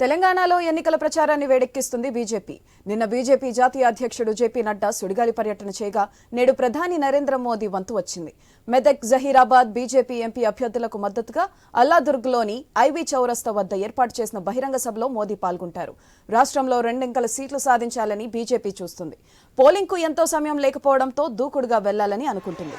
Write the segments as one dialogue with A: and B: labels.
A: తెలంగాణలో ఎన్నికల ప్రచారాన్ని వేడెక్కిస్తుంది బీజేపీ. నిన్న బీజేపీ జాతీయ అధ్యక్షుడు జేపీ నడ్డా సుడిగాలి పర్యటన చేయగా నేడు ప్రధాని నరేంద్ర మోదీ వంతు వచ్చింది. మెదక్ జహీరాబాద్ బీజేపీ ఎంపీ అభ్యర్థులకు మద్దతుగా అల్లాదుర్గ్లోని ఐవీ చౌరస్తా వద్ద ఏర్పాటు చేసిన బహిరంగ సభలో మోదీ పాల్గొంటారు. రాష్ట్రంలో రెండింకల సీట్లు సాధించాలని బీజేపీ చూస్తుంది. పోలింగ్కు ఎంతో సమయం లేకపోవడంతో దూకుడుగా వెళ్ళాలని అనుకుంటుంది.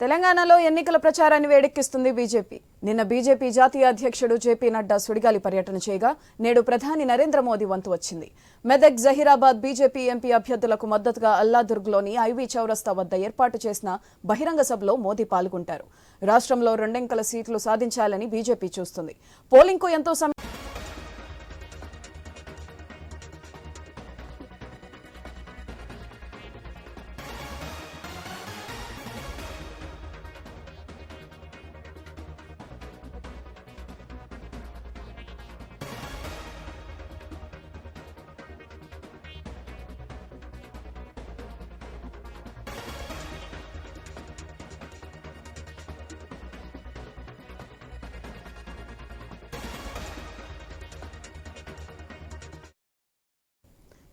A: తెలంగాణలో ఎన్నికల ప్రచారాన్ని వేడెక్కిస్తుంది బీజేపీ. నిన్న బీజేపీ జాతీయ అధ్యక్షుడు జేపీ నడ్డా సుడిగాలి పర్యటన చేయగా నేడు ప్రధాని నరేంద్ర మోదీ వంతు వచ్చింది. మెదక్ జహీరాబాద్ బీజేపీ ఎంపీ అభ్యర్థులకు మద్దతుగా అల్లాదుర్గ్లోని ఐవీ చౌరస్తా వద్ద ఏర్పాటు చేసిన బహిరంగ సభలో మోదీ పాల్గొంటారు. రాష్ట్రంలో రెండెంకల సీట్లు సాధించాలని బీజేపీ చూస్తుంది. పోలింగ్కు ఎంతో సమయం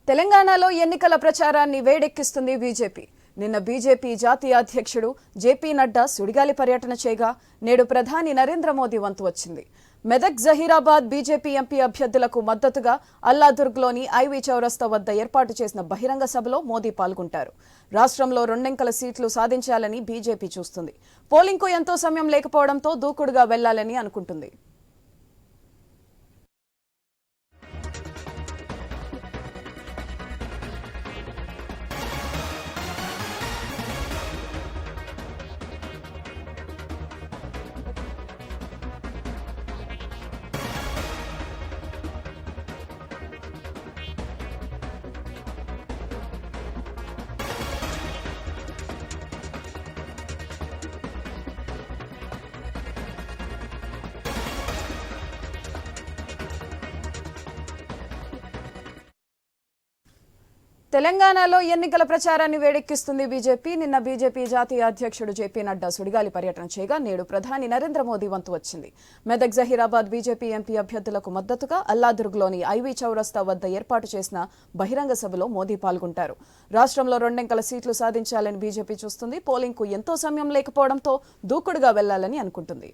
A: తెలంగాణలో ఎన్నికల ప్రచారాన్ని వేడెక్కిస్తుంది బీజేపీ. నిన్న బీజేపీ జాతీయ అధ్యక్షుడు జేపీ నడ్డా సుడిగాలి పర్యటన చేయగా నేడు ప్రధాని నరేంద్ర మోదీ వంతు వచ్చింది. మెదక్ జహీరాబాద్ బీజేపీ ఎంపీ అభ్యర్థులకు మద్దతుగా అల్లాదుర్గ్లోని ఐవి చౌరస్తా వద్ద ఏర్పాటు చేసిన బహిరంగ సభలో మోదీ పాల్గొంటారు. రాష్ట్రంలో రెండెంకల సీట్లు సాధించాలని బీజేపీ చూస్తుంది. పోలింగ్కు ఎంతో సమయం లేకపోవడంతో దూకుడుగా వెళ్ళాలని అనుకుంటుంది. తెలంగాణలో ఎన్నికల ప్రచారాన్ని వేడెక్కిస్తుంది బీజేపీ. నిన్న బీజేపీ జాతీయ అధ్యక్షుడు జేపీ నడ్డా సుడిగాలి పర్యటన చేయగా నేడు ప్రధాని నరేంద్ర మోదీ వంతు వచ్చింది. మెదక్ జహీరాబాద్ బీజేపీ ఎంపీ అభ్యర్థులకు మద్దతుగా అల్లాదుర్గ్లోని ఐవీ చౌరస్తా వద్ద ఏర్పాటు చేసిన బహిరంగ సభలో మోదీ పాల్గొంటారు. రాష్ట్రంలో రెండెంకల సీట్లు సాధించాలని బీజేపీ చూస్తుంది. పోలింగ్కు ఎంతో సమయం లేకపోవడంతో దూకుడుగా వెళ్ళాలని అనుకుంటుంది.